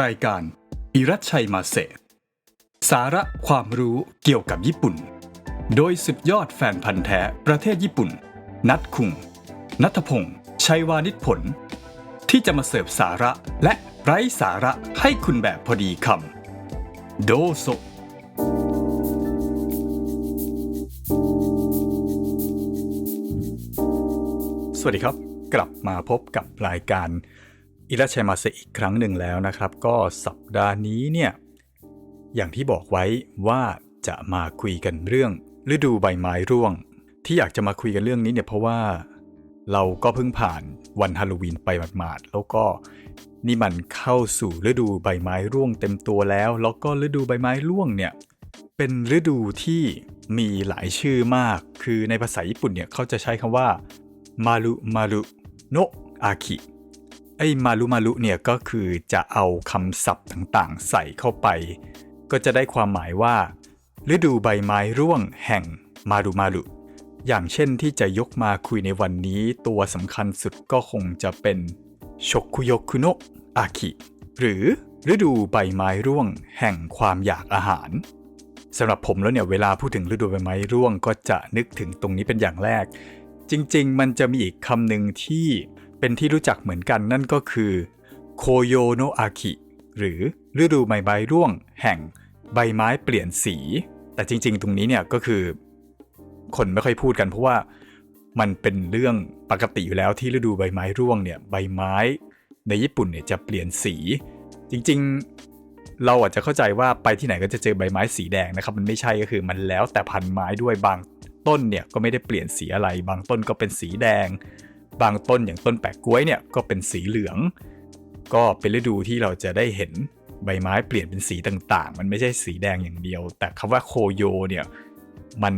รายการ อิรัชชัยมาเซสาระความรู้เกี่ยวกับญี่ปุ่น โดยสุดยอดแฟนพันธ์แท้ประเทศญี่ปุ่น นัดคุง นัทพงศ์ชัยวานิชผล ที่จะมาเสิร์ฟสาระและไร้สาระให้คุณแบบพอดีคำโดโซสวัสดีครับ กลับมาพบกับรายการ อิราชัยมาเซอีกครั้งหนึ่งแล้วนะครับ ก็สัปดาห์นี้เนี่ยอย่างที่บอกไว้ว่าจะมาคุยกันเรื่อง ฤดูใบไม้ร่วง ที่อยากจะมาคุยกันเรื่องนี้เนี่ยเพราะว่าเราก็เพิ่งผ่านวันฮาโลวีนไปหมาดๆแล้วก็นี่มันเข้าสู่ฤดูใบไม้ร่วงเต็มตัวแล้ว แล้วก็ฤดูใบไม้ร่วงเนี่ยเป็นฤดูที่มีหลายชื่อมาก คือในภาษาญี่ปุ่นเนี่ยเขาจะใช้คำว่ามารุมารุโนะอาคิ อ้มารุมารุเนี่ยก็คือจะเอาคำศัพท์ต่างๆ ใส่เข้าไป ก็จะได้ความหมายว่า ฤดูใบไม้ร่วงแห่งมารุมารุอย่างเช่นที่จะยกมาคุยในวันนี้ตัวสำคัญสุดก็คงจะเป็นชกคุโยคุโนะอาคิหรือฤดูใบไม้ร่วงแห่งความอยากอาหารสำหรับผมแล้วเนี่ยเวลาพูดถึงฤดูใบไม้ร่วงก็จะนึกถึงตรงนี้เป็นอย่างแรก จริง ๆ มันจะมีอีกคำหนึ่งที่ เป็นที่รู้จักเหมือนกันนั่นก็คือโคโยโนะอาคิหรือฤดูใบไม้ร่วงแห่งใบไม้เปลี่ยนสี แต่จริง ๆ ตรงนี้เนี่ยก็คือ คนไม่ค่อยพูดกัน เพราะว่ามันเป็นเรื่องปกติอยู่แล้วที่ฤดูใบไม้ร่วงเนี่ยใบไม้ในญี่ปุ่นเนี่ยจะเปลี่ยนสี จริง ๆ เราอาจจะเข้าใจว่าไปที่ไหนก็จะเจอใบไม้สีแดงนะครับมันไม่ใช่ก็คือมันแล้วแต่พันไม้ด้วยบางต้นเนี่ยก็ไม่ได้เปลี่ยนสีอะไร บางต้นก็เป็นสีแดง บางต้นอย่างต้นแปะกล้วยเนี่ยก็เป็นสีเหลือง ก็เป็นฤดูที่เราจะได้เห็นใบไม้เปลี่ยนเป็นสีต่างๆ มันไม่ใช่สีแดงอย่างเดียว แต่คำว่าโคโยเนี่ยมัน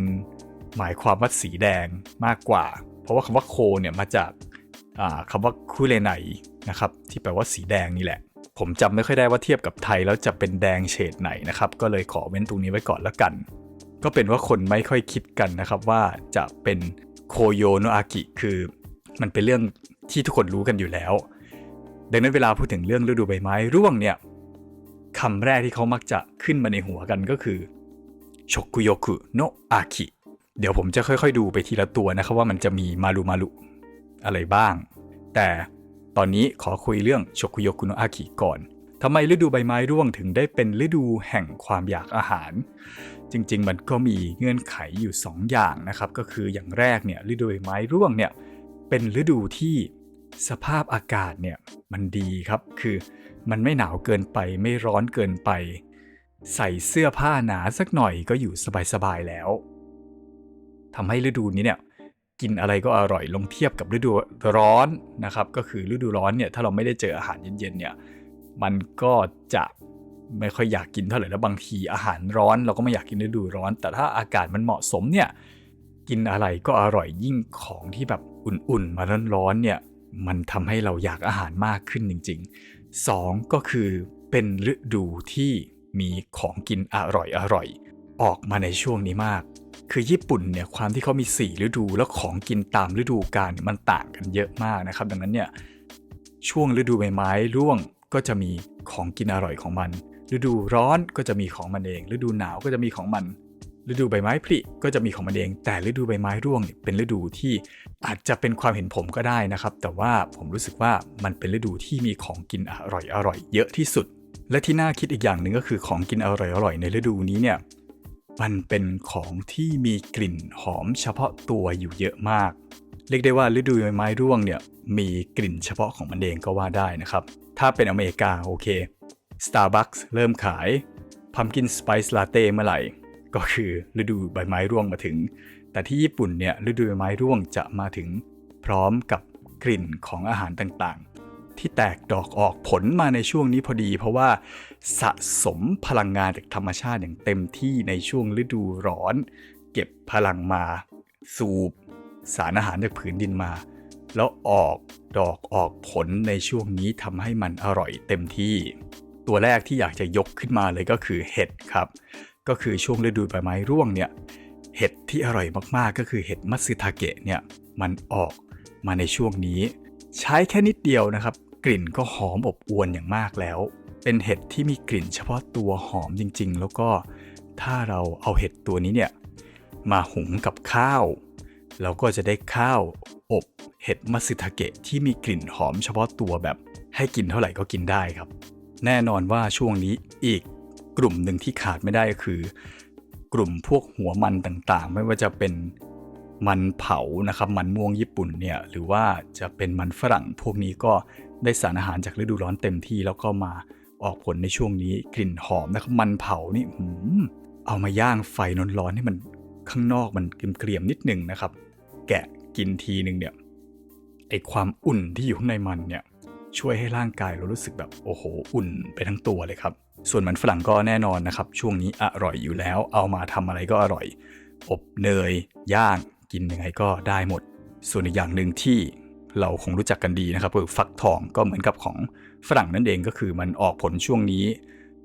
หมายความว่าสีแดงมากกว่า เพราะว่าคำว่าโคเนี่ยมาจากคำว่าคุเรไนนะครับที่แปลว่าสีแดงนี่แหละ ผมจำไม่ค่อยได้ว่าเทียบกับไทยแล้วจะเป็นแดงเฉดไหนนะครับ ก็เลยขอเว้นตรงนี้ไว้ก่อนแล้วกัน ก็เป็นว่าคนไม่ค่อยคิดกันนะครับว่าจะเป็นโคโยโนอากิคือ มันเป็นเรื่องที่ทุกคนรู้กันอยู่แล้ว ดังนั้นเวลาพูดถึงเรื่องฤดูใบไม้ร่วงเนี่ยคำแรกที่เขามักจะขึ้นมาในหัวกันก็คือชกุโยคุโนอากิเดี๋ยวผมจะค่อยๆ ดูไปทีละตัวนะครับว่ามันจะมีมารุมารุอะไรบ้าง แต่ตอนนี้ขอคุยเรื่องชกุโยคุโนอากิก่อนทำไมฤดูใบไม้ร่วงถึงได้เป็นฤดูแห่งความอยากอาหาร จริงๆ มันก็มีเงื่อนไขอยู่ 2 อย่างนะครับ ก็คืออย่างแรกเนี่ยฤดูใบไม้ร่วงเนี่ย เป็นฤดูที่สภาพอากาศเนี่ยมันดีครับ คือมันไม่หนาวเกินไปไม่ร้อนเกินไป ใส่เสื้อผ้าหนาสักหน่อยก็อยู่สบายๆแล้วทำให้ฤดูนี้เนี่ยกินอะไรก็อร่อยลงเทียบกับฤดูร้อนนะครับ ก็คือฤดูร้อนเนี่ยถ้าเราไม่ได้เจออาหารเย็นๆเนี่ยมันก็จะไม่ค่อยอยากกินเท่าไหร่แล้วบางทีอาหารร้อน เราก็ไม่อยากกินฤดูร้อน แต่ถ้าอากาศมันเหมาะสมเนี่ย กินอะไรก็อร่อยยิ่งของที่แบบอุ่นๆ มาร้อนๆเนี่ยมันทำให้เราอยากอาหารมากขึ้นจริง ๆ 2 ก็คือเป็นฤดูที่มีของกินอร่อยอร่อยออกมาในช่วงนี้มาก คือญี่ปุ่นเนี่ยความที่เขามี 4 ฤดูแล้วของกินตามฤดูกาลมันต่างกันเยอะมากนะครับ ดังนั้นเนี่ยช่วงฤดูใบไม้ร่วงก็จะมีของกินอร่อยของมัน ฤดูร้อนก็จะมีของมันเอง ฤดูหนาวก็จะมีของมัน ฤดูใบไม้ผลิก็จะมีของมันเอง แต่ฤดูใบไม้ร่วงเเป็นฤดูที่อาจจะเป็นความเห็นผมก็ได้นะครับ แต่ว่าผมรู้สึกว่ามันเป็นฤดูที่มีของกินอร่อยอร่อยเยอะที่สุด และที่น่าคิดอีกอย่างหนึ่งก็คือของกินอร่อยอร่อยในฤดูนี้เนี่ยมันเป็นของที่มีกลิ่นหอมเฉพาะตัวอยู่เยอะมาก เรียกได้ว่าฤดูใบไม้ร่วงเนี่ยมีกลิ่นเฉพาะของมันเองก็ว่าได้นะครับ ถ้าเป็นอเมริกาโอเค Starbucks เริ่มขาย Pumpkin Spice Latte เมื่อไหร่ ก็คือฤดูใบไม้ร่วงมาถึง แต่ที่ญี่ปุ่นเนี่ยฤดูใบไม้ร่วงจะมาถึงพร้อมกับกลิ่นของอาหารต่างๆ ที่แตกดอกออกผลมาในช่วงนี้พอดี เพราะว่าสะสมพลังงานจากธรรมชาติอย่างเต็มที่ในช่วงฤดูร้อน เก็บพลังมาสูบ สารอาหารจากผืนดินมา แล้วออกดอกออกผลในช่วงนี้ทำให้มันอร่อยเต็มที่ ตัวแรกที่อยากจะยกขึ้นมาเลยก็คือเห็ดครับ ก็คือช่วงฤดูใบไม้ร่วงเนี่ยเห็ดที่อร่อยมากๆ ก็คือเห็ดมัตสึทาเกะเนี่ยมันออกมาในช่วงนี้ ใช้แค่นิดเดียวนะครับ กลิ่นก็หอมอบอวลอย่างมากแล้ว เป็นเห็ดที่มีกลิ่นเฉพาะตัวหอมจริง ๆ แล้วก็ถ้าเราเอาเห็ดตัวนี้เนี่ยมาหุงกับข้าวเราก็จะได้ข้าวอบเห็ดมัตสึทาเกะที่มีกลิ่นหอมเฉพาะตัวแบบให้กินเท่าไหร่ก็กินได้ครับ แน่นอนว่าช่วงนี้อีก กลุ่มหนึ่งที่ขาดไม่ได้ก็คือ กลุ่มพวกหัวมันต่างๆ ไม่ว่าจะเป็นมันเผานะครับ มันม่วงญี่ปุ่นเนี่ยหรือว่าจะเป็นมันฝรั่งพวกนี้ก็ได้สารอาหารจากฤดูร้อนเต็มที่แล้วก็มาออกผลในช่วงนี้กลิ่นหอมนะครับมันเผานี่หืมเอามาย่างไฟร้อนๆให้มันข้างนอกมันเกรียมๆนิดหนึ่งนะครับ แกะกินทีหนึ่งเนี่ยไอความอุ่นที่อยู่ข้างในมันเนี่ย ช่วยให้ร่างกายเรารู้สึกแบบโอ้โหอุ่นไปทั้งตัวเลยครับ ส่วนมันฝรั่งก็แน่นอนนะครับ ช่วงนี้อร่อยอยู่แล้ว เอามาทำอะไรก็อร่อย อบเนยย่างกินยังไงก็ได้หมด ส่วนอีกอย่างหนึ่งที่เราคงรู้จักกันดีนะครับคือฟักทองก็เหมือนกับของฝรั่งนั่นเองก็คือมันออกผลช่วงนี้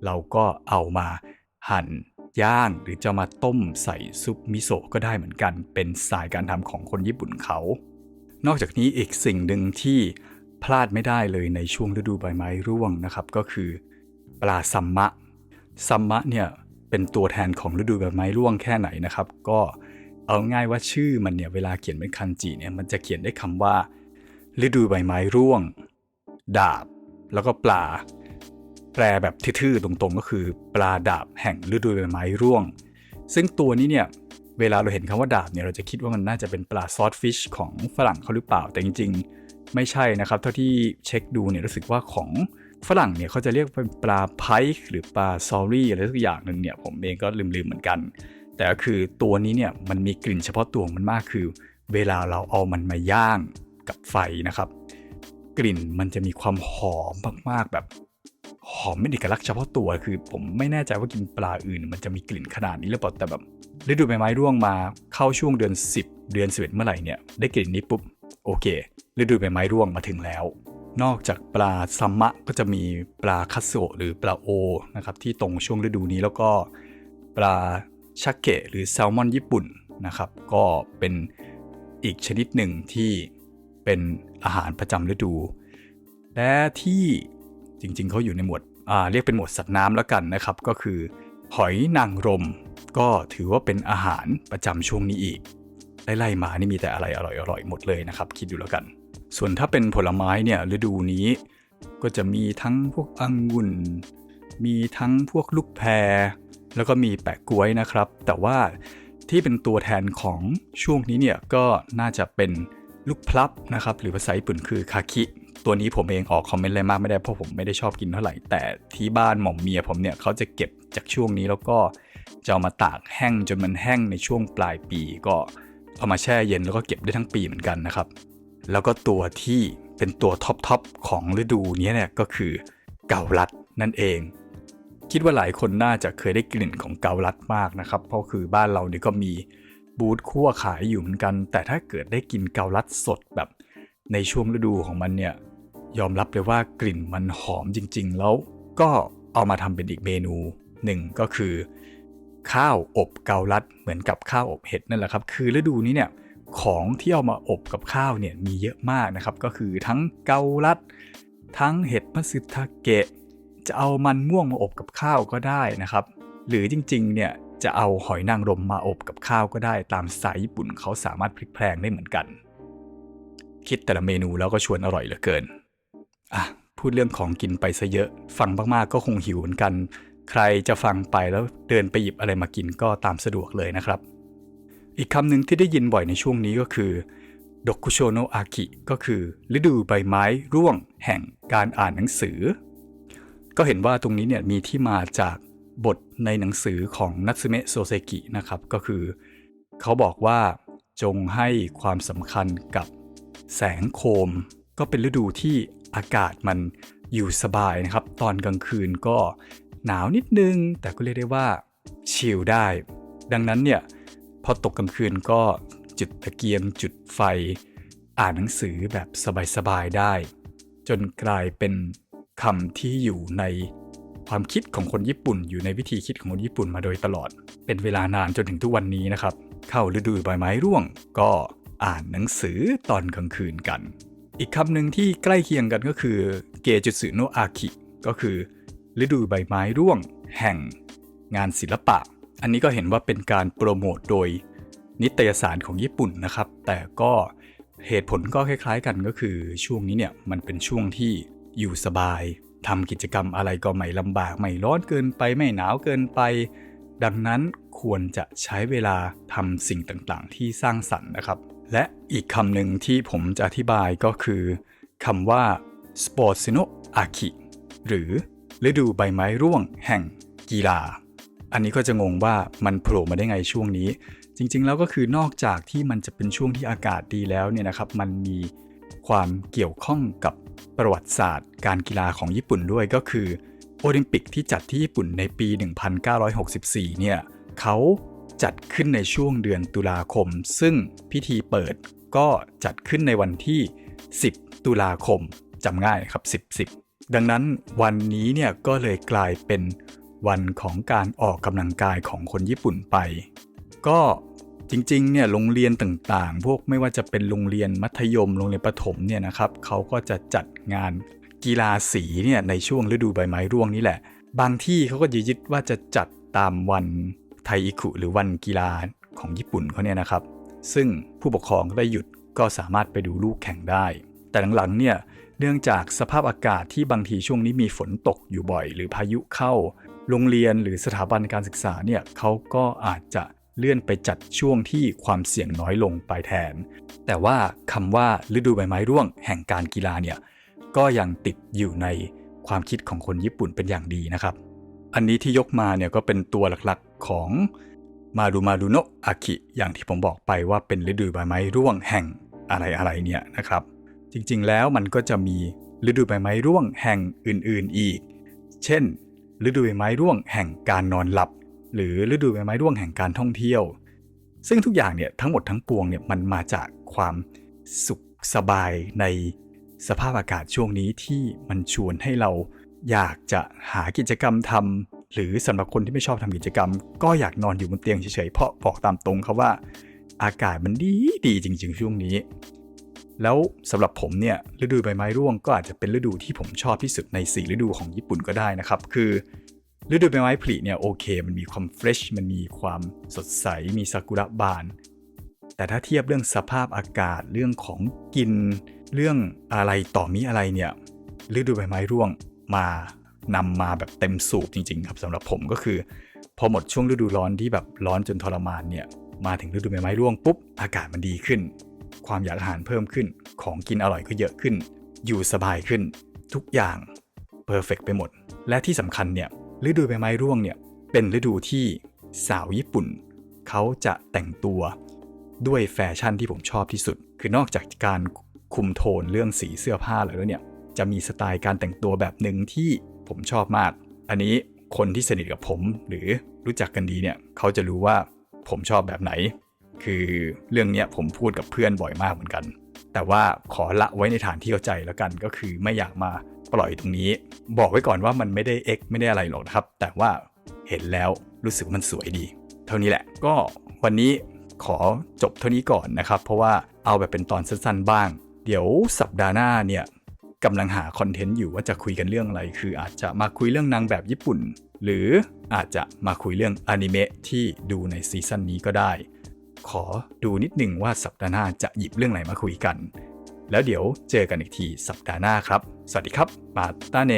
เราก็เอามาหั่นย่างหรือจะมาต้มใส่ซุปมิโซะก็ได้เหมือนกัน เป็นสายการทำของคนญี่ปุ่นเขา นอกจากนี้อีกสิ่งหนึ่งที่ พลาดไม่ได้เลยในช่วงฤดูใบไม้ร่วงนะครับ ก็คือปลาซัมมะซัมมะเนี่ยเป็นตัวแทนของฤดูใบไม้ร่วงแค่ไหนนะครับ ก็เอาง่ายว่าชื่อมันเนี่ยเวลาเขียนเป็นคันจิเนี่ยมันจะเขียนได้คำว่า ฤดูใบไม้ร่วง ดาบ แล้วก็ปลา แปลแบบทื่อๆตรงๆ ก็คือ ปลาดาบแห่งฤดูใบไม้ร่วง ซึ่งตัวนี้เนี่ยเวลาเราเห็นคำว่าดาบเนี่ยเราจะคิดว่ามันน่าจะเป็นปลาซอสฟิชของฝรั่งเขาหรือเปล่าแต่จริงๆ ไม่ใช่นะครับ เท่าที่เช็คดูเนี่ยรู้สึกว่าของฝรั่งเนี่ยเขาจะเรียกเป็นปลาไพค์หรือปลาซอรี่อะไรสักอย่างหนึ่งเนี่ยผมเองก็ลืมๆเหมือนกัน แต่ก็คือตัวนี้เนี่ยมันมีกลิ่นเฉพาะตัวมันมากคือ เวลาเราเอามันมาย่างกับไฟนะครับ กลิ่นมันจะมีความหอมมากๆแบบหอมเป็นเอกลักษณ์เฉพาะตัวคือ ผมไม่แน่ใจว่ากินปลาอื่น มันจะมีกลิ่นขนาดนี้หรือเปล่าแต่แบบฤดูใบไม้ร่วงมาเข้าช่วงเดือน 10 เดือน11เมื่อไหร่เนี่ยได้กลิ่นนี้ปุ๊บ โอเค ฤดูใบไม้ร่วงมาถึงแล้ว นอกจากปลาซัมมะก็จะมีปลาคัตโซะหรือปลาโอนะครับที่ตรงช่วงฤดูนี้แล้วก็ปลาชักเกะหรือแซลมอนญี่ปุ่นนะครับ ก็เป็นอีกชนิดหนึ่งที่เป็นอาหารประจำฤดู และที่จริงๆเขาอยู่ในหมวดเรียกเป็นหมวดสัตว์น้ำแล้วกันนะครับ ก็คือ หอยนางรม ก็ถือว่าเป็นอาหารประจำช่วงนี้อีก ไล่ๆมานี่มีแต่อะไรอร่อยๆหมดเลยนะครับ คิดดูแล้วกัน ส่วนถ้าเป็นผลไม้เนี่ยฤดูนี้ก็จะมีทั้งพวกองุ่น มีทั้งพวกลูกแพร แล้วก็มีแปะกล้วยนะครับ แต่ว่าที่เป็นตัวแทนของช่วงนี้เนี่ยก็น่าจะเป็นลูกพลับนะครับ หรือภาษาญี่ปุ่นคือคาคิ ตัวนี้ผมเองออกคอมเมนต์อะไรมากไม่ได้เพราะผมไม่ได้ชอบกินเท่าไหร่ แต่ที่บ้านหม่อมเมียผมเนี่ยเขาจะเก็บจากช่วงนี้แล้วก็จะเอามาตากแห้งจนมันแห้งในช่วงปลายปีก็ เอามาแช่เย็นแล้วก็เก็บได้ทั้งปีเหมือนกันนะครับ แล้วก็ตัวที่เป็นตัวท็อปทอปของฤดูนี้เนี่ยก็คือเกาลัดนั่นเอง คิดว่าหลายคนน่าจะเคยได้กลิ่นของเกาลัดมากนะครับ เพราะคือบ้านเราเนี่ยก็มีบูธคั่วขายอยู่เหมือนกัน แต่ถ้าเกิดได้กินเกาลัดสดแบบในช่วงฤดูของมันเนี่ยยอมรับเลยว่ากลิ่นมันหอมจริง ๆ แล้วก็เอามาทำเป็นอีกเมนูหนึ่งก็คือ ข้าวอบเกาลัดเหมือนกับข้าวอบเห็ดนั่นแหละครับ คือฤดูนี้เนี่ยของที่เอามาอบกับข้าวเนี่ยมีเยอะมากนะครับ ก็คือทั้งเกาลัด ทั้งเห็ดมัสึทาเกะ จะเอามันม่วงมาอบกับข้าวก็ได้นะครับ หรือจริงๆเนี่ยจะเอาหอยนางรมมาอบกับข้าวก็ได้ ตามสไตล์ญี่ปุ่นเขาสามารถพลิกแพลงได้เหมือนกัน คิดแต่ละเมนูแล้วก็ชวนอร่อยเหลือเกินอะพูดเรื่องของกินไปซะเยอะ ฟังมากๆก็คงหิวเหมือนกัน ใครจะฟังไปแล้วเดินไปหยิบอะไรมากินก็ตามสะดวกเลยนะครับ อีกคำหนึ่งที่ได้ยินบ่อยในช่วงนี้ก็คือดกุโชโนอากิก็คือฤดูใบไม้ร่วงแห่งการอ่านหนังสือ ก็เห็นว่าตรงนี้เนี่ยมีที่มาจากบทในหนังสือของนัตสึเมะโซเซกินะครับก็คือ เขาบอกว่าจงให้ความสำคัญกับแสงโคม ก็เป็นฤดูที่อากาศมันอยู่สบายนะครับ ตอนกลางคืนก็ หนาวนิดนึง แต่ก็เรียกได้ว่าชิลได้ ดังนั้นเนี่ยพอตกกลางคืนก็จุดตะเกียงจุดไฟ อ่านหนังสือแบบสบายๆได้ จนกลายเป็นคำที่อยู่ในความคิดของคนญี่ปุ่น อยู่ในวิธีคิดของคนญี่ปุ่นมาโดยตลอด เป็นเวลานานจนถึงทุกวันนี้นะครับ เข้าฤดูใบไม้ร่วง ก็อ่านหนังสือตอนกลางคืนกัน อีกคำหนึ่งที่ใกล้เคียงกันก็คือเกจุสึโนอาคิก็คือ ฤดูใบไม้ร่วง แห่ง งานศิลปะ อันนี้ก็เห็นว่าเป็นการโปรโมทโดยนิตยสารของญี่ปุ่นนะครับ แต่ก็เหตุผลก็คล้ายๆกันก็คือช่วงนี้เนี่ยมันเป็นช่วงที่อยู่สบายทำกิจกรรมอะไรก็ไม่ลำบาก ไม่ร้อนเกินไปไม่หนาวเกินไป ดังนั้นควรจะใช้เวลาทำสิ่งต่างๆ ที่สร้างสรรค์นะครับ และอีกคำหนึ่งที่ผมจะอธิบายก็คือคำว่า s p o r t s no aki หรือ ฤดูใบไม้ร่วงแห่งกีฬา อันนี้ก็จะงงว่ามันโผล่มาได้ไงช่วงนี้ จริงๆ แล้วก็คือนอกจากที่มันจะเป็นช่วงที่อากาศดีแล้วเนี่ยนะครับ มันมีความเกี่ยวข้องกับประวัติศาสตร์ การกีฬาของญี่ปุ่นด้วยก็คือโอลิมปิกที่จัดที่ญี่ปุ่นในปี 1964 เนี่ยเขาจัดขึ้นในช่วงเดือนตุลาคม ซึ่งพิธีเปิดก็จัดขึ้นในวันที่ 10 ตุลาคมจำง่ายครับ 10 10 ดังนั้นวันนี้เนี่ยก็เลยกลายเป็นวันของการออกกำลังกายของคนญี่ปุ่นไป ก็จริงๆเนี่ยโรงเรียนต่างๆ พวกไม่ว่าจะเป็นโรงเรียนมัธยมโรงเรียนประถมเนี่ยนะครับเขาก็จะจัดงานกีฬาสีเนี่ยในช่วงฤดูใบไม้ร่วงนี่แหละ บางที่เขาก็จะยึดว่าจะจัดตามวันไทอิคุหรือวันกีฬาของญี่ปุ่นเขาเนี่ยนะครับ ซึ่งผู้ปกครองได้หยุดก็สามารถไปดูลูกแข่งได้ แต่หลังๆเนี่ย เนื่องจากสภาพอากาศที่บางทีช่วงนี้มีฝนตกอยู่บ่อย หรือพายุเข้า โรงเรียนหรือสถาบันการศึกษาเนี่ยเขาก็อาจจะเลื่อนไปจัดช่วงที่ความเสี่ยงน้อยลงไปแทน แต่ว่าคำว่าฤดูใบไม้ร่วงแห่งการกีฬาเนี่ยก็ยังติดอยู่ในความคิดของคนญี่ปุ่นเป็นอย่างดีนะครับ อันนี้ที่ยกมาเนี่ยก็เป็นตัวหลักๆของมาดูมาดูโนะอากิอย่างที่ผมบอกไปว่าเป็นฤดูใบไม้ร่วงแห่งอะไรอะไรเนี่ยนะครับ จริงๆ แล้วมันก็จะมีฤดูใบไม้ร่วงแห่งอื่นๆอีก เช่น ฤดูใบไม้ร่วงแห่งการนอนหลับ หรือฤดูใบไม้ร่วงแห่งการท่องเที่ยว ซึ่งทุกอย่างเนี่ยทั้งหมดทั้งปวงเนี่ยมันมาจากความสุขสบายในสภาพอากาศช่วงนี้ที่มันชวนให้เราอยากจะหากิจกรรมทำหรือสำหรับคนที่ไม่ชอบทำกิจกรรม ก็อยากนอนอยู่บนเตียงเฉยๆเพราะบอกตามตรงครับว่า อากาศมันดีดีจริง ๆ ช่วงนี้ แล้วสำหรับผมเนี่ยฤดูใบไม้ร่วงก็อาจจะเป็นฤดูที่ผมชอบที่สุดใน 4 ฤดูของญี่ปุ่นก็ได้นะครับ คือ ฤดูใบไม้ผลิเนี่ยโอเค มันมีความเฟรชมันมีความสดใส มีซากุระบาน แต่ถ้าเทียบเรื่องสภาพอากาศเรื่องของกิน เรื่องอะไรต่อมีอะไรเนี่ยฤดูใบไม้ร่วงมานำมาแบบเต็มสูบจริง ๆ ครับสำหรับผมก็คือ พอหมดช่วงฤดูร้อนที่แบบร้อนจนทรมานเนี่ยมาถึงฤดูใบไม้ร่วงปุ๊บอากาศมันดีขึ้น ความอยากอาหารเพิ่มขึ้น ของกินอร่อยก็เยอะขึ้น อยู่สบายขึ้น ทุกอย่างเพอร์เฟกไปหมด และที่สำคัญเนี่ยฤดูใบไม้ร่วงเนี่ยเป็นฤดูที่สาวญี่ปุ่น เขาจะแต่งตัวด้วยแฟชั่นที่ผมชอบที่สุด คือนอกจากการคุมโทนเรื่องสีเสื้อผ้าแล้วเนี่ยจะมีสไตล์การแต่งตัวแบบหนึ่งที่ผมชอบมาก อันนี้คนที่สนิทกับผมหรือรู้จักกันดีเนี่ยเขาจะรู้ว่าผมชอบแบบไหน คือเรื่องนี้ผมพูดกับเพื่อนบ่อยมากเหมือนกัน แต่ว่าขอละไว้ในฐานที่เข้าใจแล้วกัน ก็คือไม่อยากมาปล่อยตรงนี้ บอกไว้ก่อนว่ามันไม่ได้เอ็กไม่ได้อะไรหรอกนะครับ แต่ว่าเห็นแล้วรู้สึกว่ามันสวยดี เท่านี้แหละ ก็วันนี้ขอจบเท่านี้ก่อนนะครับ เพราะว่าเอาแบบเป็นตอนสั้นๆบ้าง เดี๋ยวสัปดาห์หน้าเนี่ยกำลังหาคอนเทนต์อยู่ว่าจะคุยกันเรื่องอะไร คืออาจจะมาคุยเรื่องนางแบบญี่ปุ่น หรืออาจจะมาคุยเรื่องอนิเมะที่ดูในซีซั่นนี้ก็ได้ ขอดูนิดหนึ่งว่าสัปดาห์หน้าจะหยิบเรื่องไหนมาคุยกัน แล้วเดี๋ยวเจอกันอีกทีสัปดาห์หน้าครับ สวัสดีครับ มาตาเน